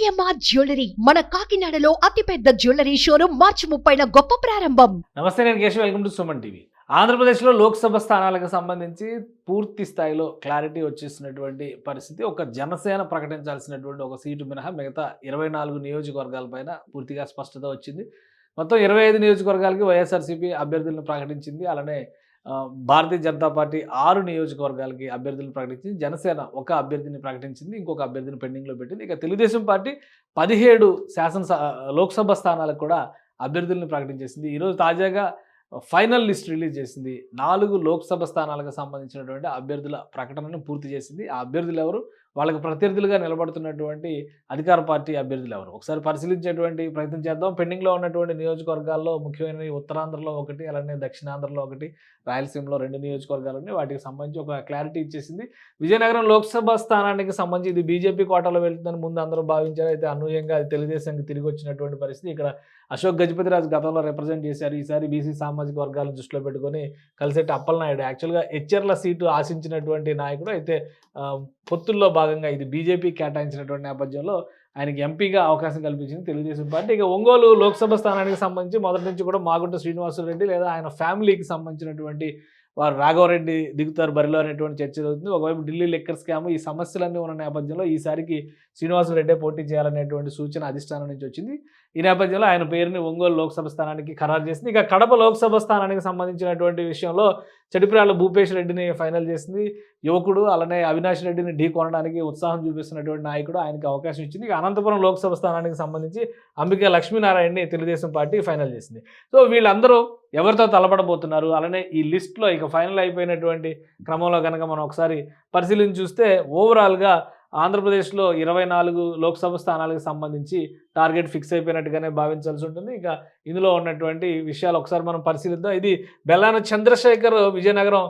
AMR jewellery? మన కాకినాడలో అతిపెద్ద జ్యువెలరీ షోరూమ్ మార్చి ముప్పైన గొప్ప ప్రారంభం. నమస్తే నేను Keshav. Welcome to Suman TV. ఆంధ్రప్రదేశ్లో లోక్సభ స్థానాలకు సంబంధించి పూర్తి స్థాయిలో క్లారిటీ వచ్చేసినటువంటి పరిస్థితి ఒక జనసేన ప్రకటించాల్సినటువంటి ఒక సీటు మినహా మిగతా ఇరవై నాలుగు నియోజకవర్గాలపైన పూర్తిగా స్పష్టత వచ్చింది. మొత్తం ఇరవై ఐదు నియోజకవర్గాలకి వైఎస్ఆర్సీపీ అభ్యర్థులను ప్రకటించింది. అలానే భారతీయ జనతా పార్టీ ఆరు నియోజకవర్గాలకి అభ్యర్థులను ప్రకటించింది. జనసేన ఒక అభ్యర్థిని ప్రకటించింది ఇంకొక అభ్యర్థిని పెండింగ్లో పెట్టింది. ఇక తెలుగుదేశం పార్టీ పదిహేడు శాసనసభ లోక్సభ స్థానాలకు కూడా అభ్యర్థులను ప్రకటించేసింది. ఈరోజు తాజాగా ఫైనల్ లిస్ట్ రిలీజ్ చేసింది. నాలుగు లోక్సభ స్థానాలకు సంబంధించినటువంటి అభ్యర్థుల ప్రకటనను పూర్తి చేసింది. ఆ అభ్యర్థులు ఎవరు? వాళ్ళకి ప్రత్యర్థులుగా నిలబడుతున్నటువంటి అధికార పార్టీ అభ్యర్థులు ఎవరు? ఒకసారి పరిశీలించేటువంటి ప్రయత్నం చేద్దాం. పెండింగ్లో ఉన్నటువంటి నియోజకవర్గాల్లో ముఖ్యమైనవి ఉత్తరాంధ్రలో ఒకటి అలానే దక్షిణాంధ్రలో ఒకటి రాయలసీమలో రెండు నియోజకవర్గాలని వాటికి సంబంధించి ఒక క్లారిటీ ఇచ్చేసింది. విజయనగరం లోక్సభ స్థానానికి సంబంధించి ఇది బీజేపీ కోటాలో వెళ్తుందని ముందు అందరూ భావించారు. అయితే అనూహ్యంగా అది తెలుగుదేశానికి తిరిగి వచ్చినటువంటి పరిస్థితి. ఇక్కడ అశోక్ గజపతిరాజు గతంలో రిప్రజెంట్ చేశారు. ఈసారి బీసీ సామాజిక వర్గాలను దృష్టిలో పెట్టుకొని కలిసేటి అప్పలనాయుడు. యాక్చువల్గా హెచ్ఎర్ల సీటు ఆశించినటువంటి నాయకుడు. అయితే పొత్తుల్లో భాగంగా ఇది బీజేపీ కేటాయించినటువంటి నేపథ్యంలో ఆయనకి ఎంపీగా అవకాశం కల్పించింది తెలుగుదేశం పార్టీ. ఇక ఒంగోలు లోక్సభ స్థానానికి సంబంధించి మొదటి నుంచి కూడా మాగుంట శ్రీనివాసరెడ్డి లేదా ఆయన ఫ్యామిలీకి సంబంధించినటువంటి వారు రాఘవరెడ్డి దిగుతారు బరిలో అనేటువంటి చర్చ జరుగుతుంది. ఒకవైపు ఢిల్లీ లెక్కర్ స్కామ్ ఈ సమస్యలన్నీ ఉన్న నేపథ్యంలో ఈసారికి శ్రీనివాసరెడ్డే పోటీ చేయాలనేటువంటి సూచన అధిష్టానం నుంచి వచ్చింది. ఈ నేపథ్యంలో ఆయన పేరుని ఒంగోలు లోక్సభ స్థానానికి ఖరారు చేసింది. ఇక కడప లోక్సభ స్థానానికి సంబంధించినటువంటి విషయంలో చెడిపిరాల భూపేష్ రెడ్డిని ఫైనల్ చేసింది. యువకుడు అలానే అవినాష్ రెడ్డిని ఢీ కొనడానికి ఉత్సాహం చూపిస్తున్నటువంటి నాయకుడు ఆయనకి అవకాశం ఇచ్చింది. ఇక అనంతపురం లోక్సభ స్థానానికి సంబంధించి అంబికా లక్ష్మీనారాయణని తెలుగుదేశం పార్టీ ఫైనల్ చేసింది. సో వీళ్ళందరూ ఎవరితో తలపడబోతున్నారు? అలానే ఈ లిస్ట్లో ఇక ఫైనల్ అయిపోయినటువంటి క్రమంలో కనుక మనం ఒకసారి పరిశీలించి చూస్తే ఓవరాల్గా ఆంధ్రప్రదేశ్లో ఇరవై నాలుగు లోక్సభ స్థానాలకు సంబంధించి టార్గెట్ ఫిక్స్ అయిపోయినట్టుగానే భావించాల్సి ఉంటుంది. ఇక ఇందులో ఉన్నటువంటి విషయాలు ఒకసారి మనం పరిశీలిద్దాం. ఇది బెల్లాన చంద్రశేఖర్ విజయనగరం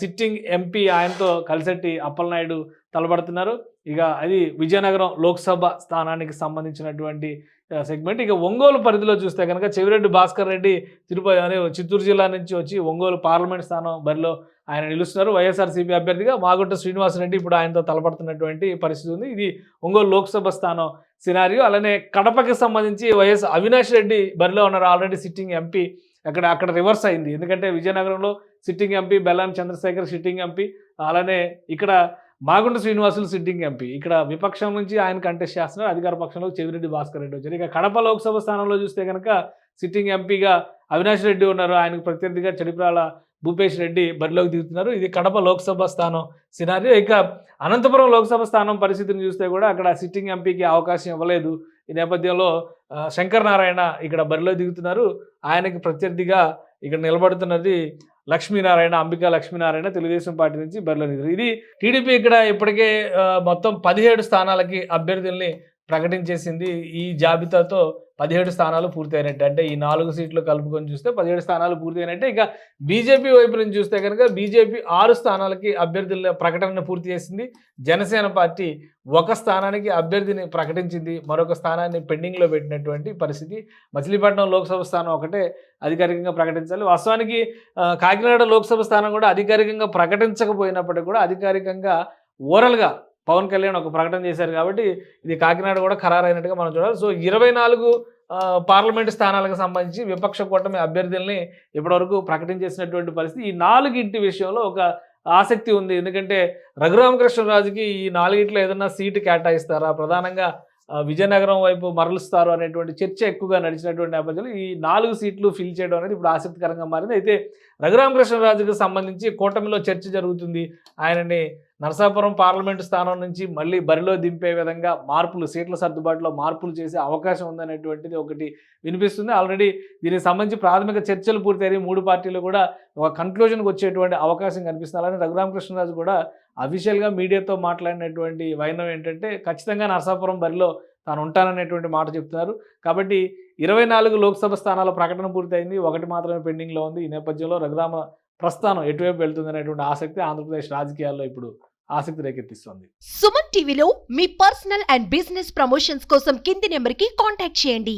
సిట్టింగ్ ఎంపీ ఆయనతో కలిసెట్టి అప్పలనాయుడు తలబడుతున్నారు. ఇక అది విజయనగరం లోక్సభ స్థానానికి సంబంధించినటువంటి సెగ్మెంట్ ఇక ఒంగోలు పరిధిలో చూస్తే కనుక చెవిరెడ్డి భాస్కర్ రెడ్డి తిరుపతి అనే చిత్తూరు జిల్లా నుంచి వచ్చి ఒంగోలు పార్లమెంట్ స్థానం బరిలో ఆయన నిలుస్తున్నారు. వైఎస్ఆర్సీపీ అభ్యర్థిగా మాగుంట శ్రీనివాసరెడ్డి ఇప్పుడు ఆయనతో తలపడుతున్నటువంటి పరిస్థితి ఉంది. ఇది ఒంగోలు లోక్సభ స్థానం సినారియో అలానే కడపకి సంబంధించి వైఎస్ అవినాష్ రెడ్డి బరిలో ఉన్నారు. ఆల్రెడీ సిట్టింగ్ ఎంపీ అక్కడ అక్కడ రివర్స్ అయింది. ఎందుకంటే విజయనగరంలో sitting MP Bellam Chandrasekhar sitting MP అలానే ఇక్కడ మాగుంట శ్రీనివాసులు సిట్టింగ్ ఎంపీ. ఇక్కడ విపక్షం నుంచి ఆయన కంటెస్ట్ చేస్తున్నారు. అధికార పక్షంలో చెవిరెడ్డి భాస్కర్ రెడ్డి వచ్చారు. ఇక కడప లోక్సభ స్థానంలో చూస్తే కనుక సిట్టింగ్ ఎంపీగా అవినాష్ రెడ్డి ఉన్నారు. ఆయనకు ప్రత్యర్థిగా చెడిప్రాల భూపేష్ రెడ్డి బరిలోకి దిగుతున్నారు. ఇది కడప లోక్సభ స్థానం సినారియో. ఇక అనంతపురం లోక్సభ స్థానం పరిస్థితిని చూస్తే కూడా అక్కడ సిట్టింగ్ ఎంపీకి అవకాశం ఇవ్వలేదు. ఈ నేపథ్యంలో శంకర్ నారాయణ ఇక్కడ బరిలో దిగుతున్నారు. ఆయనకి ప్రత్యర్థిగా ఇక్కడ నిలబడుతున్నది లక్ష్మీనారాయణ అంబికా లక్ష్మీనారాయణ తెలుగుదేశం పార్టీ నుంచి బరిలో ఇది టీడీపీ ఇక్కడ ఇప్పటికే మొత్తం పదిహేడు స్థానాలకి అభ్యర్థుల్ని ప్రకటించేసింది ఈ జాబితాతో పదిహేడు స్థానాలు పూర్తయినట్టు. అంటే ఈ నాలుగు సీట్లు కలుపుకొని చూస్తే పదిహేడు స్థానాలు పూర్తయినట్టే. ఇక బీజేపీ వైపు నుంచి చూస్తే కనుక బీజేపీ ఆరు స్థానాలకి అభ్యర్థుల ప్రకటన పూర్తి చేసింది. జనసేన పార్టీ ఒక స్థానానికి అభ్యర్థిని ప్రకటించింది. మరొక స్థానాన్ని పెండింగ్లో పెట్టినటువంటి పరిస్థితి. మచిలీపట్నం లోక్సభ స్థానం ఒకటే అధికారికంగా ప్రకటించాలి. వాస్తవానికి కాకినాడ లోక్సభ స్థానం కూడా అధికారికంగా ప్రకటించకపోయినప్పటికీ కూడా అధికారికంగా ఓరల్గా పవన్ కళ్యాణ్ ఒక ప్రకటన చేశారు కాబట్టి ఇది కాకినాడ కూడా ఖరారైనట్టుగా మనం చూడాలి. సో ఇరవై నాలుగు పార్లమెంట్ స్థానాలకు సంబంధించి విపక్ష కూటమి అభ్యర్థుల్ని ఇప్పటివరకు ప్రకటించేసినటువంటి పరిస్థితి. ఈ నాలుగింటి విషయంలో ఒక ఆసక్తి ఉంది. ఎందుకంటే రఘురామకృష్ణరాజుకి ఈ నాలుగిట్లో ఏదన్నా సీటు కేటాయిస్తారా? ప్రధానంగా విజయనగరం వైపు మరలుస్తారు అనేటువంటి చర్చ ఎక్కువగా నడిచినటువంటి నేపథ్యంలో ఈ నాలుగు సీట్లు ఫిల్ చేయడం అనేది ఇప్పుడు ఆసక్తికరంగా మారింది. అయితే రఘురామకృష్ణరాజుకు సంబంధించి కూటమిలో చర్చ జరుగుతుంది. ఆయనని నరసాపురం పార్లమెంటు స్థానం నుంచి మళ్ళీ బరిలో దింపే విధంగా మార్పులు సీట్ల సర్దుబాటులో మార్పులు చేసే అవకాశం ఉందనేటువంటిది ఒకటి వినిపిస్తుంది. ఆల్రెడీ దీనికి సంబంధించి ప్రాథమిక చర్చలు పూర్తయి మూడు పార్టీలు కూడా ఒక కన్క్లూజన్కి వచ్చేటువంటి అవకాశం కనిపిస్తుంది. అలానే రఘురామకృష్ణరాజు కూడా అఫీషియల్గా మీడియాతో మాట్లాడినటువంటి వైనం ఏంటంటే ఖచ్చితంగా నరసాపురం బరిలో తాను ఉంటాననేటువంటి మాట చెప్తున్నారు. కాబట్టి ఇరవై నాలుగు లోక్సభ స్థానాల ప్రకటన పూర్తయింది. ఒకటి మాత్రమే పెండింగ్లో ఉంది. ఈ నేపథ్యంలో రఘురామ ప్రస్థానం ఎటువైపు వెళ్తుంది అనేటువంటి ఆసక్తి ఆంధ్రప్రదేశ్ రాజకీయాల్లో ఇప్పుడు ఆసక్తి రేకెత్తిస్తోంది. సుమన్ టీవీలో మీ పర్సనల్ అండ్ బిజినెస్ ప్రమోషన్స్ కోసం కింది నెంబర్కి కాంటాక్ట్ చేయండి.